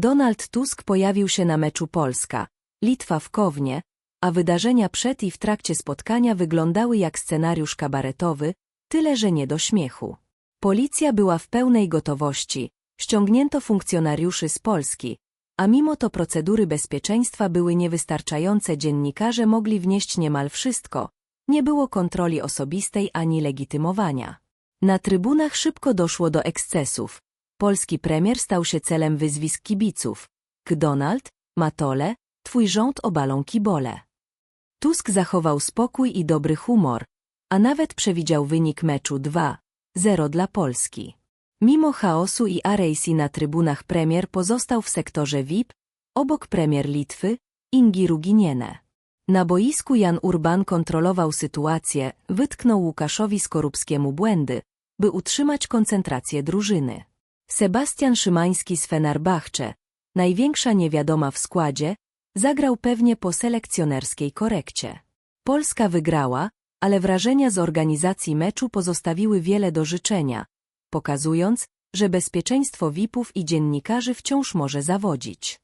Donald Tusk pojawił się na meczu Polska, Litwa w Kownie, a wydarzenia przed i w trakcie spotkania wyglądały jak scenariusz kabaretowy, tyle że nie do śmiechu. Policja była w pełnej gotowości, ściągnięto funkcjonariuszy z Polski, a mimo to procedury bezpieczeństwa były niewystarczające dziennikarze mogli wnieść niemal wszystko, nie było kontroli osobistej ani legitymowania. Na trybunach szybko doszło do ekscesów. Polski premier stał się celem wyzwisk kibiców. K. Donald, Matole, twój rząd obalą kibole. Tusk zachował spokój i dobry humor, a nawet przewidział wynik meczu 2-0 dla Polski. Mimo chaosu i arejsi na trybunach premier pozostał w sektorze VIP, obok premier Litwy, Ingi Ruginiene. Na boisku Jan Urban kontrolował sytuację, wytknął Łukaszowi Skorupskiemu błędy, by utrzymać koncentrację drużyny. Sebastian Szymański z Fenerbahce, największa niewiadoma w składzie, zagrał pewnie po selekcjonerskiej korekcie. Polska wygrała, ale wrażenia z organizacji meczu pozostawiły wiele do życzenia, pokazując, że bezpieczeństwo VIP-ów i dziennikarzy wciąż może zawodzić.